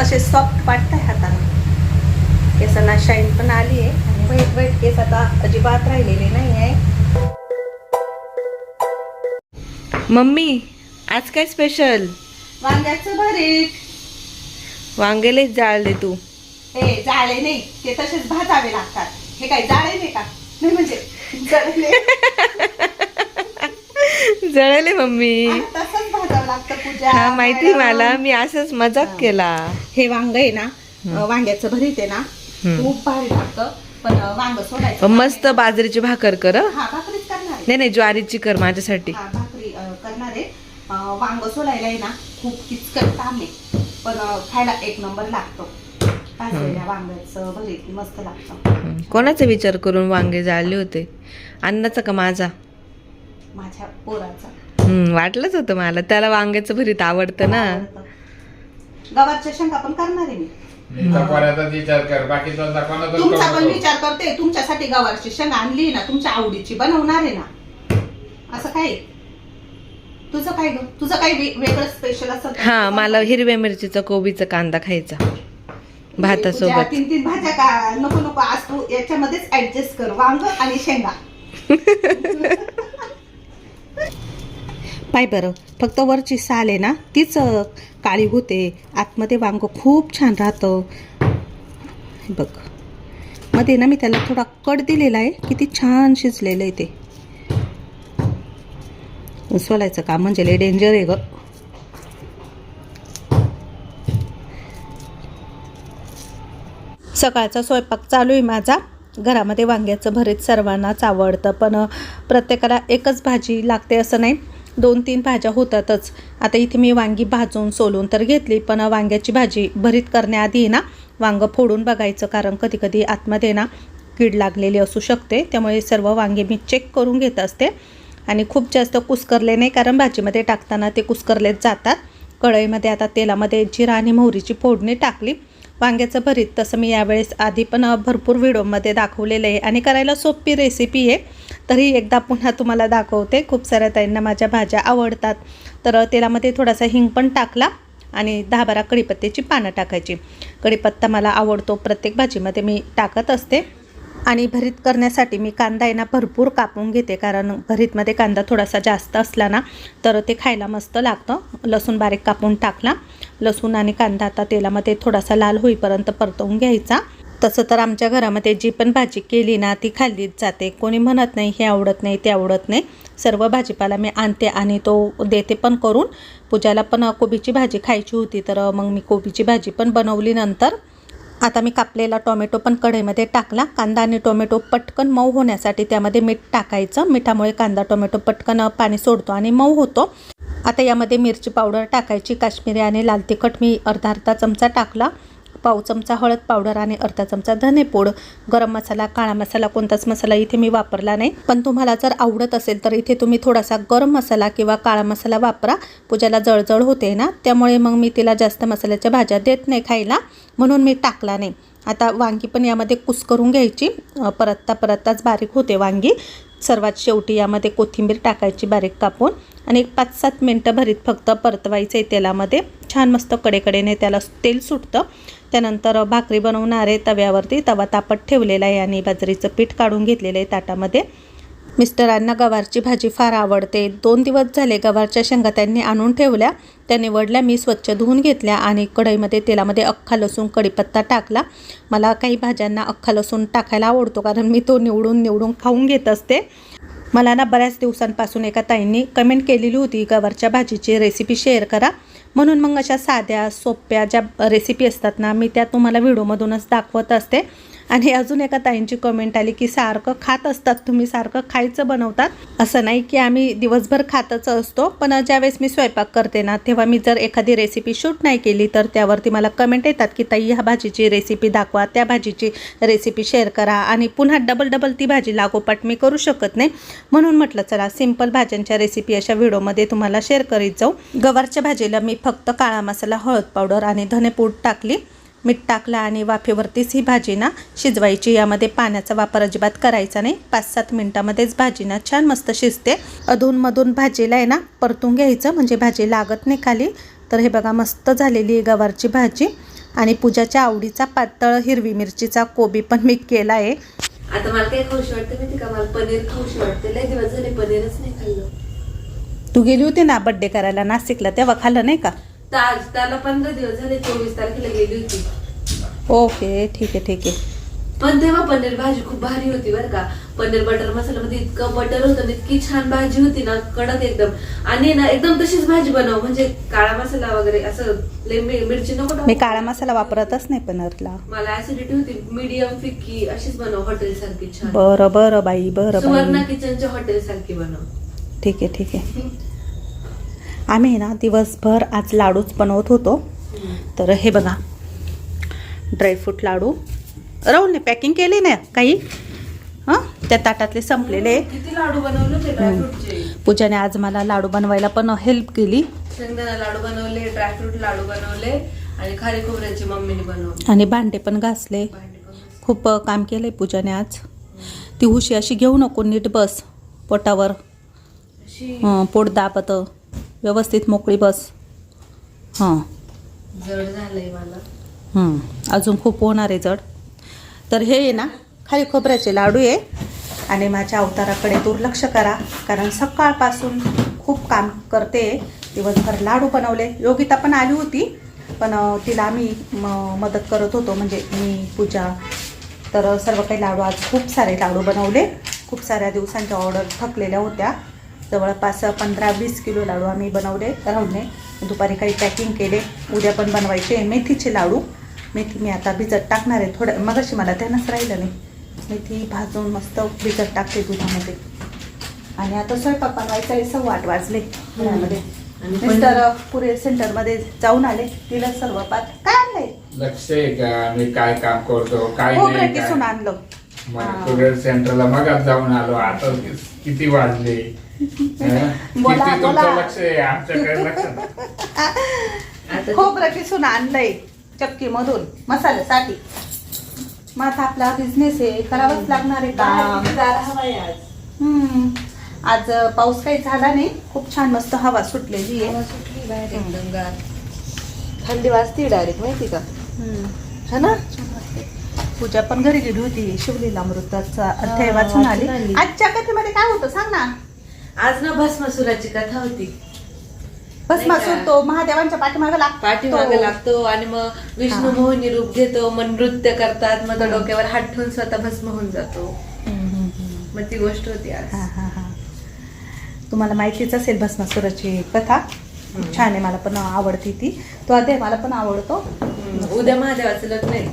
असे सॉफ्ट वाटत आहे हाताला. केसांना शाईन पण आली आहे आणि व्हाईट व्हाईट केस आता अजिबात राहिलेले नाही आहे मम्मी आज काय स्पेशल वांग्याचं भरीत. वांगेलेच जाळले तू. हे जाळे नाही. ते तसेच भाजावे लागतात. हे काय जाळे नाही का? नाही म्हणजे जळले मम्मी. तसंच भाजावं लागतं पूजा. हा माहिती. मला. मी असंच मजाक केला. हे वांग आहे ना वांग्याचं भरीत आहे ना. खूप भारी लागतं. पण वांग सोडायचं मस्त बाजरीची भाकर कर हं. भाकरीच करणार आहे. नाही नाही ज्वारीची कर माझ्यासाठी. हा भाकरी अं, करणार आहे. अं, वांग सोलायला आहे ना खूप किचकट काम आहे. पण अं, खायला एक नंबर लागतो. भाजलेल्या वांग्याचं भरीत मस्त लागतं. कोणाचा विचार करून वांगे जाळले होते? अन्नाचा का माझा? माझ्या पोराचा. हं, वाटलंच होतं मला. त्याला वांग्याचं भरीत आवडतं ना. गवारच्या शेंगा पण करणार आहे मी विचार कर. बाकी तुमचा तुमचा करू पण. विचार करते. तुमच्यासाठी गवारची शेंगा आणली ना तुमच्या आवडीची बनवणार आहे ना. असं काय? तुझं काय ग? तुझं काही वे- वेगळं स्पेशल असं हा मला हिरव्या मिरचीचा कोबीचा कांदा खायचा. भातासोबत. तीन तीन भाज्या का नको नको. आज तू याच्यामध्येच ऍडजस्ट कर. वांग आणि शेंगा. पाय बरं. फक्त वरची साल आहे ना तीच काळी होते. आतमध्ये वांग खूप छान राहतं. बघ. मध्ये ना मी त्याला थोडा कट दिलेला आहे किती छान शिजलेलं आहे ते. सोलायचं काम म्हणजे लय डेंजर आहे ग. सकाळचा स्वयंपाक चालू आहे माझा. घरामध्ये वांग्याचं भरीत सर्वांनाच आवडतं पण प्रत्येकाला एकच भाजी लागते असं नाही. दोन तीन भाज्या होतातच. आता इथे मी वांगी भाजून सोलून तर घेतली पण वांग्याची भाजी भरीत करण्याआधी ना वांगं फोडून बघायचं कारण कधी कधी आतमध्ये ना कीड लागलेली असू शकते. त्यामुळे सर्व वांगे मी चेक करून घेत असते. आणि खूप जास्त कुस्करले नाही कारण भाजीमध्ये टाकताना ते कुस्करलेच जातात. कढईमध्ये आता तेलामध्ये जिरा आणि मोहरीची फोडणी टाकली. वांग्याचं भरीत तसं मी यावेळेस आधी पण भरपूर व्हिडिओमध्ये दाखवलेलं आहे. आणि करायला सोपी रेसिपी आहे. तरी एकदा पुन्हा तुम्हाला दाखवते. खूप साऱ्या ताईंना माझ्या भाज्या आवडतात. तर तेलामध्ये थोडासा हिंग पण टाकला आणि दहा बारा कढीपत्त्याची पानं टाकायची. कढीपत्ता मला आवडतो. प्रत्येक भाजीमध्ये मी टाकत असते. आणि भरीत करण्यासाठी मी कांदा आहे ना भरपूर कापून घेते. कारण भरीतमध्ये कांदा थोडासा जास्त असला ना तर ते खायला मस्त लागतं. लसूण बारीक कापून टाकला. लसूण आणि कांदा आता तेलामध्ये थोडासा लाल होईपर्यंत परतवून घ्यायचा. तसं तर आमच्या घरामध्ये जी पण भाजी केली ना ती खाल्लीच जाते. कोणी म्हणत नाही हे आवडत नाही ते आवडत नाही. सर्व भाजीपाला मी आणते आणि तो देते पण करून. पूजाला पण कोबीची भाजी खायची होती तर मग मी कोबीची भाजी पण बनवली नंतर. आता मी कापलेला टोमॅटो पण कढईमध्ये टाकला. कांदा आणि टोमॅटो पटकन मऊ होण्यासाठी त्यामध्ये मीठ टाकायचं. मिठामुळे कांदा टोमॅटो पटकन पाणी सोडतो आणि मऊ होतो. आता यामध्ये मिरची पावडर टाकायची काश्मीरी आणि लाल तिखट मी अर्धा अर्धा चमचा टाकला. पाव चमचा हळद पावडर आणि अर्धा चमचा धनेपूड गरम मसाला काळा मसाला कोणताच मसाला इथे मी वापरला नाही. पण तुम्हाला जर आवडत असेल तर इथे तुम्ही थोडासा गरम मसाला किंवा काळा मसाला वापरा. पूजाला जळजळ होते ना त्यामुळे मग मी तिला जास्त मसाल्याच्या भाज्या देत नाही खायला. म्हणून मी टाकला नाही. आता वांगी पण यामध्ये कुस्करून घ्यायची. परतता परतताच बारीक होते वांगी. सर्वात शेवटी यामध्ये कोथिंबीर टाकायची बारीक कापून आणि एक पाच सात मिनटं भरीत फक्त परतवायचं आहे तेलामध्ये. छान मस्त कडेकडेने त्याला तेल सुटतं. त्यानंतर भाकरी बनवणार आहे तव्यावरती तवा तापत ठेवलेला आहे आणि बाजरीचं पीठ काढून घेतलेलं आहे ताटामध्ये. मिस्टरांना गवारची भाजी फार आवडते. दोन दिवस झाले गवारच्या शेंगा त्यांनी आणून ठेवल्या. त्या निवडल्या मी स्वच्छ धुवून घेतल्या आणि कढईमध्ये तेलामध्ये अख्खा लसूण कढीपत्ता टाकला. मला काही भाज्यांना अख्खा लसूण टाकायला आवडतो कारण मी तो निवडून निवडून खाऊन घेत असते. मला ना बऱ्याच दिवसांपासून एका ताईंनी कमेंट केलेली होती गवारच्या भाजीची रेसिपी शेअर करा. म्हणून मग अशा साध्या सोप्या ज्या रेसिपी असतात ना मी त्या तुम्हाला व्हिडिओमधूनच दाखवत असते. आणि अजून एका ताईंची कमेंट आली की सारखं खात असतात. तुम्ही सारखं खायचं बनवतात. असं नाही की आम्ही दिवसभर खातच असतो पण ज्यावेळेस मी स्वयंपाक करते ना तेव्हा मी जर एखादी रेसिपी शूट नाही केली तर त्यावरती मला कमेंट येतात की ताई ह्या भाजीची रेसिपी दाखवा त्या भाजीची रेसिपी शेअर करा आणि पुन्हा डबल डबल ती भाजी लागोपाठ मी करू शकत नाही. म्हणून म्हटलं चला सिंपल भाज्यांच्या रेसिपी अशा व्हिडिओमध्ये तुम्हाला शेअर करीत जाऊ. गवारच्या भाजीला मी फक्त काळा मसाला हळद पावडर आणि धनेपूड टाकली. मीठ टाकलं आणि वाफेवरतीच ही भाजी ना शिजवायची. यामध्ये पाण्याचा वापर अजिबात करायचा नाही. पाच सात मिनटामध्येच भाजी ना छान मस्त शिजते. अधूनमधून भाजीला आहे ना परतून घ्यायचं. म्हणजे भाजी लागत नाही खाली. तर हे बघा मस्त झालेली आहे गवारची भाजी. आणि पूजाच्या आवडीचा पातळ हिरवी मिरचीचा कोबी पण मी केला आहे. आता मला काय खाऊशी वाटतं माहिती का? मला पनीर खाऊशी वाटते. लय दिवस झाले पनीरच नाही खाल्लं. तू गेली होती ना बड्डे करायला नाशिकला? तेव्हा खाल्लं नाही का? तर आज त्याला पंधरा दिवस झाले चोवीस तारखेला गेली होती. ओके ठीक आहे ठीक आहे. पण तेव्हा पनीर भाजी खूप भारी होती बरं का. पनीर बटर मसाला मध्ये इतकं बटर होतं इतकी छान भाजी होती ना कडक एकदम. आणि ना एकदम तशीच भाजी बनव म्हणजे काळा मसाला वगैरे असं लय मि- मिरची नको टाकू. मी काळा मसाला वापरतच नाही पनीरला. मला ऍसिडिटी होती मीडियम फिक्की अशीच बनव हॉटेल सारखी छान. बरं बरं बाई बरं सुवर्णा बाई किचनच्या हॉटेल सारखी बनव. ठीक आहे ठीक आहे. आम्ही ना दिवसभर आज लाडूच बनवत होतो. तर हे बघा ड्रायफ्रूट लाडू. राहुलने पॅकिंग केली ना काही? हां? त्या ताटातले संपलेले. लाडू बनवले पूजाने आज मला लाडू बनवायला पण हेल्प केली. शेंगदाणा लाडू बनवले ड्रायफ्रूट लाडू बनवले आणि खारी खोबऱ्याची मम्मीने बनवले. आणि भांडे पण घासले. खूप काम केलंय पूजाने आज. ती हुशी अशी घेऊ नको नीट बस पोटावर. पोट दाबत. व्यवस्थित मोकळी बस. हां. जड झालंय मला. हं, अजून खूप होणार आहे जड. तर हे आहे ना खाली खोबऱ्याचे लाडू आहे. आणि माझ्या अवताराकडे दुर्लक्ष करा कारण सकाळपासून खूप काम करते. दिवसभर लाडू बनवले. योगिता पण आली होती पण अ, तिला आम्ही म- मदत करत होतो. म्हणजे मी पूजा तर सर्व काही लाडू आज खूप सारे लाडू बनवले. खूप साऱ्या दिवसांच्या ऑर्डर थकलेल्या होत्या. जवळपास पंधरा वीस किलो लाडू आम्ही बनवले राहूने दुपारी काही पॅकिंग केले उद्या पण बनवायचे मेथीचे लाडू. मेथी मी आता भिजत टाकणार आहे थोडं. मगाशी मला ध्यानच राहिलं नाही. मेथी भाजून मस्त भिजत टाकते दुधामध्ये. आणि आता स्वयंपाक बनवायचा आहे सव्वा आठ वाजले घरामध्ये. मिस्टर पुरे सेंटरमध्ये जाऊन आले. तिला सर्व पात काय आणलंय? लक्ष आहे का? मी काय काम करतो काय खोबरं नाही किसून काय? आणलं. हा. कुरिअर सेंटरला मगच जाऊन आलो. आता किती वाजले? हं? बोला, बोला. तुमचं लक्ष आहे? आमच्याकडे लक्ष नाही. आता खोबरं किसून आणलंय चक्की मधून मसाल्यासाठी माझा आपला बिझनेस आहे. करावंच लागणार आहे काम आज. हम्म. आज पाऊस काही झाला नाही. खूप छान मस्त हवा सुटलेली आहे. हवा सुटली बाहेर एकदम गार. थंडी वाजते डायरेक्ट माहिती का? हम्म. है ना? पूजा पण घरी गेली होती. शिवलीला अमृताचा अध्याय वाचून आली. वाचून आली. आजच्या कथेमध्ये काय होतं? सांग ना. आज ना भस्मासुराची कथा होती. भस्मासूर? तो महादेवांच्या पाठीमागे लागतो. पाठीमागे लागतो आणि मग विष्णू. मोहिनी रूप घेतो मग नृत्य करतात मग तो डोक्यावर हात ठेवून स्वतः भस्म होऊन जातो. मग ती गोष्ट होती आज. हा हा हा. तुम्हाला माहितीच असेल भस्मासुराची कथा. छान आहे मला पण आवडती ती. तो अध्याय मला पण आवडतो. उद्या महादेवाचं लग्न आहे.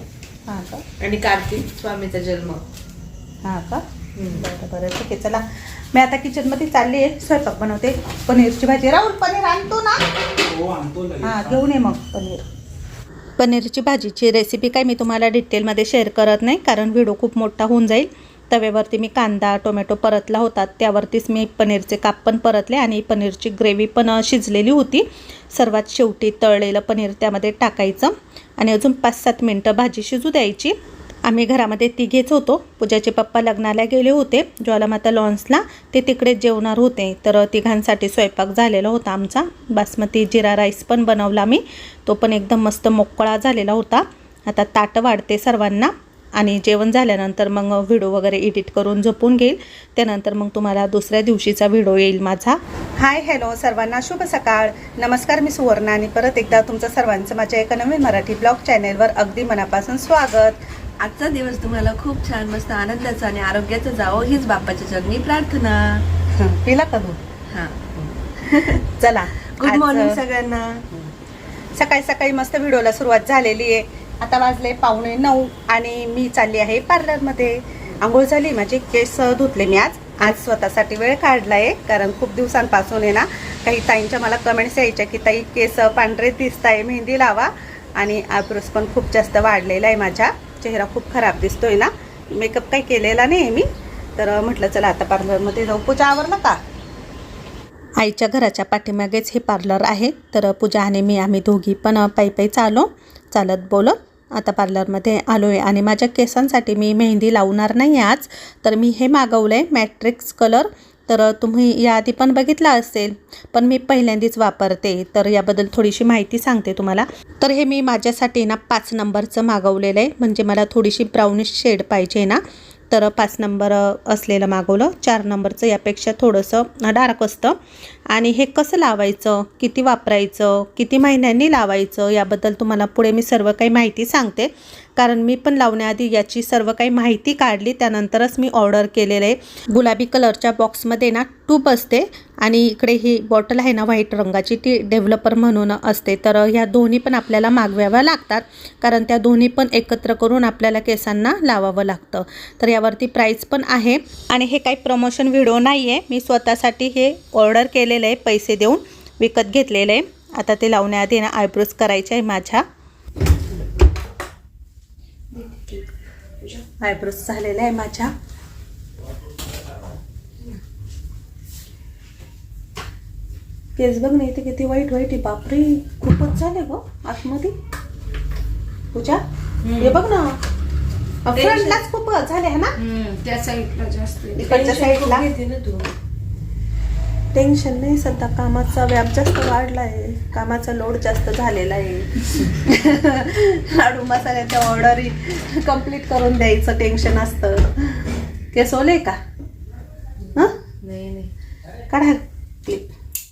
हा का? आणि कार्तिक स्वामीचा जन्म. हा का? हम्म. बरं बरं. ठीक आहे चला. मी आता किचनमध्ये चालली आहे स्वयंपाक बनवते. पनीरची भाजी. राहुल पनीर आणतो ना? हा घेऊन ये मग पनीर. पनीरची भाजीची रेसिपी काय मी तुम्हाला डिटेलमध्ये शेअर करत नाही कारण व्हिडिओ खूप मोठा होऊन जाईल. तव्यावरती मी कांदा टोमॅटो परतला होता. त्यावरतीच मी पनीरचे काप पण परतले आणि पनीरची ग्रेव्ही पण शिजलेली होती. सर्वात शेवटी तळलेलं पनीर त्यामध्ये टाकायचं. आणि अजून पाच सात मिनटं भाजी शिजू द्यायची. आम्ही घरामध्ये तिघेच होतो. पूजाचे पप्पा लग्नाला गेले होते. ज्वालामाता लॉन्सला. ते तिकडे जेवणार होते. तर तिघांसाठी स्वयंपाक झालेला होता आमचा. बासमती जिरा राईस पण बनवला मी तो पण एकदम मस्त मोकळा झालेला होता. आता ताटं वाढते सर्वांना. आणि जेवण झाल्यानंतर मग व्हिडिओ वगैरे एडिट करून झोपून घेईल. त्यानंतर मग तुम्हाला दुसऱ्या दिवशीचा व्हिडिओ येईल माझा. हाय हॅलो सर्वांना शुभ सकाळ. नमस्कार मी सुवर्णा आणि परत एकदा तुमचं सर्वांचं माझ्या एका नवीन मराठी ब्लॉग चॅनेलवर अगदी मनापासून स्वागत. आजचा दिवस तुम्हाला खूप छान मस्त आनंदाचा आणि आरोग्याचा जावो हीच बाप्पाच्या चरणी प्रार्थना. पिला का दूध हा. चला गुड मॉर्निंग सगळ्यांना. सकाळी सकाळी मस्त व्हिडिओला सुरुवात झालेली आहे. आता वाजले पावणे नऊ आणि मी चालली आहे पार्लरमध्ये. आंघोळ झाली माझे केस धुतले मी आज. आज स्वतःसाठी वेळ काढला आहे कारण खूप दिवसांपासून आहे ना काही ताईंच्या मला कमेंट्स यायच्या की ताई केस पांढरे दिसत आहे मेहंदी लावा. आणि आयब्रोज पण खूप जास्त वाढलेला आहे माझ्या. चेहरा खूप खराब दिसतोय ना? मेकअप काही केलेला नाही मी. तर म्हटलं चला आता पार्लरमध्ये जाऊ. पूजा आवरलं का? आईच्या घराच्या पाठीमागेच हे पार्लर आहे. तर पूजा आणि मी आम्ही दोघी पण पायी पायी चालो. चालत बोलत आता पार्लरमध्ये आलो आहे आणि माझ्या केसांसाठी मी मेहंदी लावणार नाही आज. तर मी हे मागवलं आहे मॅट्रिक्स कलर. तर तुम्ही याआधी पण बघितला असेल पण मी पहिल्यांदाच वापरते. तर याबद्दल थोडीशी माहिती सांगते तुम्हाला. तर हे मी माझ्यासाठी ना पाच नंबरचं मागवलेलं आहे. म्हणजे मला थोडीशी ब्राउनिश शेड पाहिजे ना. तर पाच नंबर असलेलं मागवलं. चार नंबरचं यापेक्षा थोडंसं डार्क असतं. आणि हे कसं लावायचं? किती वापरायचं? किती महिन्यांनी लावायचं? याबद्दल तुम्हाला पुढे मी सर्व काही माहिती सांगते. कारण मी पण लावण्याआधी याची सर्व काही माहिती काढली. त्यानंतरच मी ऑर्डर केलेलं. आहे गुलाबी कलरच्या बॉक्समध्ये ना टूप असते आणि इकडे ही बॉटल आहे ना व्हाईट रंगाची ती डेव्हलपर म्हणून असते. तर ह्या दोन्ही पण आपल्याला मागवाव्या लागतात. कारण त्या दोन्ही पण एकत्र करून आपल्याला केसांना लावावं लागतं. तर यावरती प्राईस पण आहे. आणि हे काही प्रमोशन व्हिडिओ नाही आहे मी स्वतःसाठी हे ऑर्डर केले केलेलं आहे पैसे देऊन विकत घेतलेलं आहे. आता ते लावण्याआधी ना आयब्रोज करायचे आहे माझ्या. आयब्रोज झालेला आहे माझ्या. केस बघ नाही ते किती वाईट वाईट आहे. बापरे खूपच झाले ग आतमध्ये. पूजा हे बघ ना. फ्रंटलाच खूप झाले ना? त्या साईडला जास्त. इकडच्या साईडला टेन्शन नाही सध्या कामाचा व्याप जास्त वाढला आहे कामाचा लोड जास्त झालेला आहे. लाडू मसाल्याच्या ऑर्डरी कंप्लीट करून द्यायचं टेन्शन असतं. केस ओले का? हं? नाही नाही. काढा क्लिप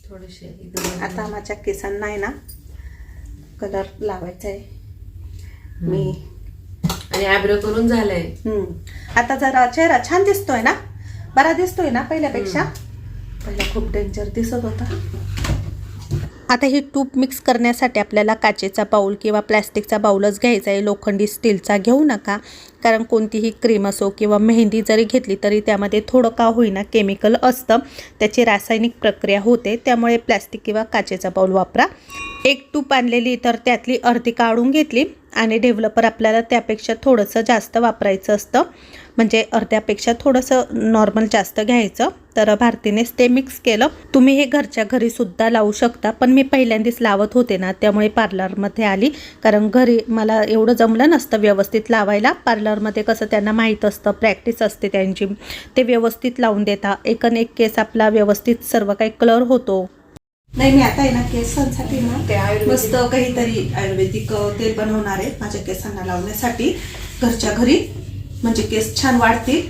थोडेसे एकदम आता माझ्या केसांना आहे ना कलर लावायचा आहे. मी आणि आयब्रो करून झालंय. आता जरा चेहरा छान दिसतोय ना? बरा दिसतोय ना पहिल्यापेक्षा? पहिला खूप डेंजर दिसत होता. आता ही तूप मिक्स करण्यासाठी आपल्याला काचेचा बाऊल किंवा प्लॅस्टिकचा बाऊलच घ्यायचा आहे. लोखंडी स्टीलचा घेऊ नका. कारण कोणतीही क्रीम असो किंवा मेहंदी जरी घेतली तरी त्यामध्ये थोडं का होईना केमिकल असतं. त्याची रासायनिक प्रक्रिया होते. त्यामुळे प्लॅस्टिक किंवा काचेचा बाऊल वापरा. एक तूप आणलेली तर त्यातली अर्धी काढून घेतली. आणि डेव्हलपर आपल्याला त्यापेक्षा थोडंसं जास्त वापरायचं असतं. म्हणजे अर्ध्यापेक्षा थोडंसं नॉर्मल जास्त घ्यायचं. तर भारतीनेच ते मिक्स केलं. तुम्ही हे घरच्या घरीसुद्धा लावू शकता. पण मी पहिल्यांदाच लावत होते ना त्यामुळे पार्लरमध्ये आली. कारण घरी मला एवढं जमलं नसतं व्यवस्थित लावायला. पार्लरमध्ये कसं त्यांना माहीत असतं प्रॅक्टिस असते त्यांची. ते व्यवस्थित लावून देता. एकन एक केस आपला व्यवस्थित सर्व काही कलर होतो. नाही मी आता आहे ना केसांसाठी ना ते आयुर्वेदिक- मस्त काहीतरी आयुर्वेदिक तेल बनवणार आहे माझ्या केसांना लावण्यासाठी. घरच्या घरी म्हणजे केस छान वाढतील.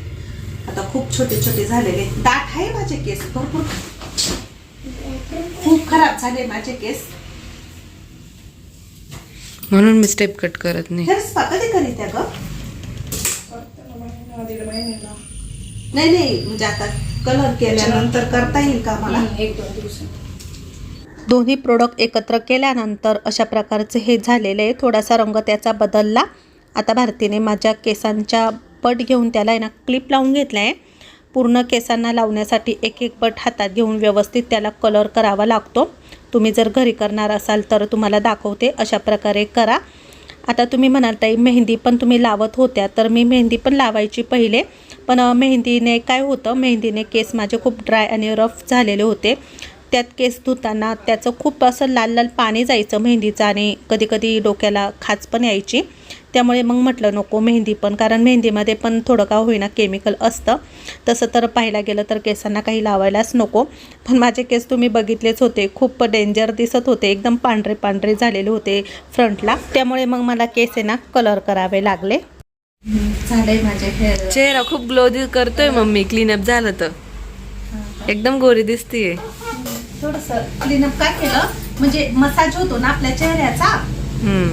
आता खूप छोटे छोटे झालेले. दाट आहे माझे केस भरपूर. खूप खराब झाले माझे केस. म्हणून मी स्टेप कट करत नाही. स्पा कधी करीत आहे ग? नाही नाही म्हणजे आता कलर केल्यानंतर करता येईल का मला? एक दोन दिवसात. दोन्ही प्रोडक्ट एकत्र केल्यानंतर अशा प्रकारचे हे झालेले आहे. थोडासा रंग त्याचा बदलला. आता भारतीने माझ्या केसांच्या पट घेऊन त्याला आहे ना क्लिप लावून घेतला आहे पूर्ण केसांना लावण्यासाठी एक एक पट हातात घेऊन व्यवस्थित त्याला कलर करावा लागतो. तुम्ही जर घरी करणार असाल तर तुम्हाला दाखवते. अशा प्रकारे करा. आता तुम्ही म्हणाल ताई मेहंदी पण तुम्ही लावत होत्या तर मी मेहंदी पण लावायची पहिले. पण मेहंदीने काय होतं मेहंदीने केस माझे खूप ड्राय आणि रफ झालेले होते. त्यात केस धुताना त्याचं खूप असं लाल लाल पाणी जायचं मेहंदीचं आणि कधी कधी डोक्याला खाज पण यायची. त्यामुळे मग म्हटलं नको मेहंदी पण कारण मेहंदीमध्ये पण थोडं का होईना केमिकल असतं. तसं तर पाहायला गेलं तर केसांना काही लावायलाच नको. पण माझे केस तुम्ही बघितलेच होते. खूप डेंजर दिसत होते. एकदम पांढरे पांढरे झालेले होते फ्रंटला. त्यामुळे मग मला केस आहे ना कलर करावे लागले. झालंय माझे हेअर. चेहरा खूप ग्लो करतोय मम्मी. क्लीनअप झालं तर. एकदम गोरी दिसतीये. थोडंसं क्लीनअप काय केलं? म्हणजे मसाज होतो ना आपल्या चेहऱ्याचा.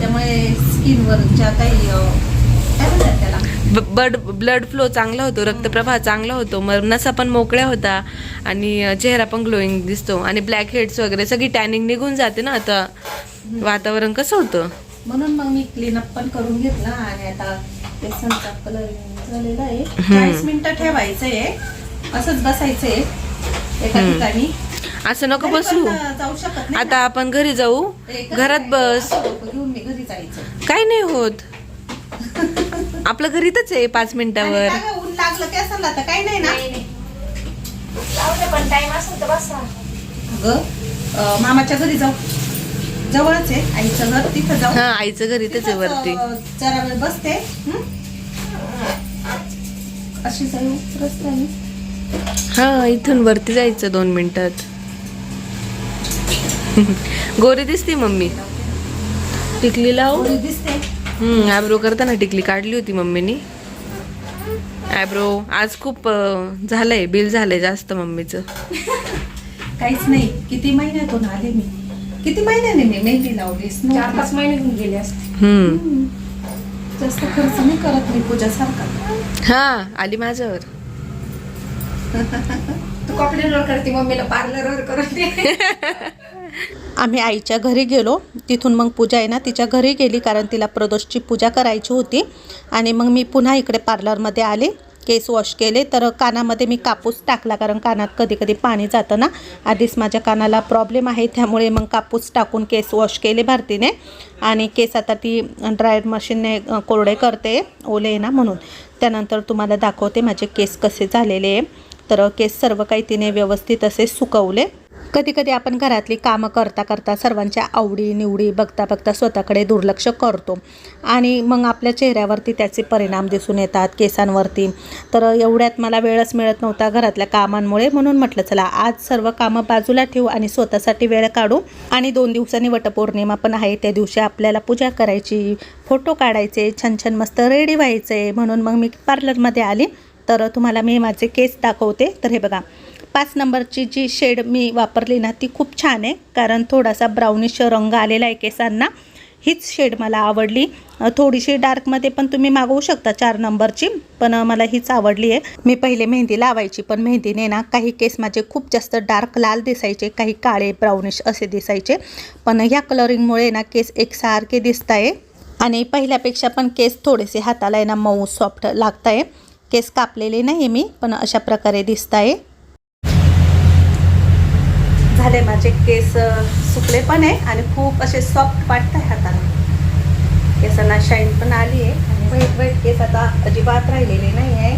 त्यामुळे स्किनवरच्या काही अं, काय म्हणतात त्याला? ब- ब्लड ब्लड फ्लो चांगला होतो रक्तप्रवाह चांगला होतो. मग नसा पण मोकळ्या होता आणि चेहरा पण ग्लोईंग दिसतो. आणि ब्लॅक हेड्स वगैरे सगळी टॅनिंग निघून जाते ना आता. वातावरण कसं होतं? म्हणून मग मी क्लीनअप पण करून घेतला आणि आता कलर झालेला आहे. चाळीस मिनिटं ठेवायचं आहे असंच बसायचंय एका ठिकाणी. असं नको बसू. पण जाऊ शकत नाही आता आपण घरी जाऊ. घरात काय, बस. काही नाही होत. आपलं घरीतच आहे पाच मिनिटावर. काय गं, ऊन लागलं केसांना तर काही नाही ना. पण टाइम असेल तर बसा. अगं अं, मामाच्या घरी जाऊ. जवळच आहे आईचं घर तिथं जाऊ. हा आईचं आहे वरती. अं, जरा वेळ बसते हं? अशी जाऊ रस्त्याने. हा इथून वरती जायचं दोन मिनिटात. गोरी दिसते मम्मी. टिकली लाव? दिसते. हम्म आयब्रो करताना टिकली काढली होती मम्मीनी. आयब्रो आज खूप झालंय बिल झालंय जास्त मम्मीचं. काहीच नाही. किती महिन्यातून आले मी? किती महिन्याने मी मेहंदी लावलीस? चार पाच महिने होऊन गेले असते. जास्त खर्च नाही करत मी पूजासारखा. हा आली माझ्यावर. तू कपड्यांवर करते मम्मीला पार्लरवर करून दे. आम्ही आईच्या घरी गेलो. तिथून मग पूजा आहे ना तिच्या घरी गेली कारण तिला प्रदोषची पूजा करायची होती. आणि मग मी पुन्हा इकडे पार्लरमध्ये आले केस वॉश केले. तर कानामध्ये मी कापूस टाकला कारण कानात कधी कधी पाणी जातं ना. आधीच माझ्या कानाला प्रॉब्लेम आहे त्यामुळे मग कापूस टाकून केस वॉश केले भारतीने. आणि केस आता ती ड्रायर मशीनने कोरडे करते ओले आहे ना म्हणून. त्यानंतर तुम्हाला दाखवते माझे केस कसे झालेले आहे. तर केस सर्व काही तिने व्यवस्थित असे सुकवले. कधी कधी आपण घरातली कामं करता करता सर्वांच्या आवडी निवडी बघता बघता स्वतःकडे दुर्लक्ष करतो. आणि मग आपल्या चेहऱ्यावरती त्याचे परिणाम दिसून येतात केसांवरती. तर एवढ्यात मला वेळच मिळत नव्हता घरातल्या कामांमुळे म्हणून म्हटलं चला आज सर्व कामं बाजूला ठेवू आणि स्वतःसाठी वेळ काढू आणि दोन दिवसांनी वटपौर्णिमा पण आहे. त्या दिवशी आपल्याला पूजा करायची फोटो काढायचे छान छान मस्त रेडी व्हायचे. म्हणून मग मी पार्लरमध्ये आली. तर तुम्हाला मी माझे केस दाखवते. तर हे बघा पाच नंबरची जी शेड मी वापरली ना ती खूप छान आहे. कारण थोडासा ब्राउनिश रंग आलेला आहे केसांना. हीच शेड मला आवडली. थोडीशी डार्कमध्ये पण तुम्ही मागवू शकता चार नंबरची पण मला हीच आवडली आहे. मी पहिले मेहंदी लावायची पण मेहंदीने ना काही केस माझे खूप जास्त डार्क लाल दिसायचे काही काळे ब्राउनिश असे दिसायचे. पण ह्या कलरिंगमुळे ना केस एकसारखे दिसत आहे. आणि पहिल्यापेक्षा पण केस थोडेसे हाताला आहे ना मऊ सॉफ्ट लागत आहे. केस कापलेले नाही मी पण अशा प्रकारे दिसत आहे. झाले माझे केस सुकले पण आहे आणि खूप असे सॉफ्ट वाटत आहे हाताला. केसांना शाईन पण आली आहे आणि व्हाईट व्हाईट केस आता अजिबात राहिलेले नाही आहे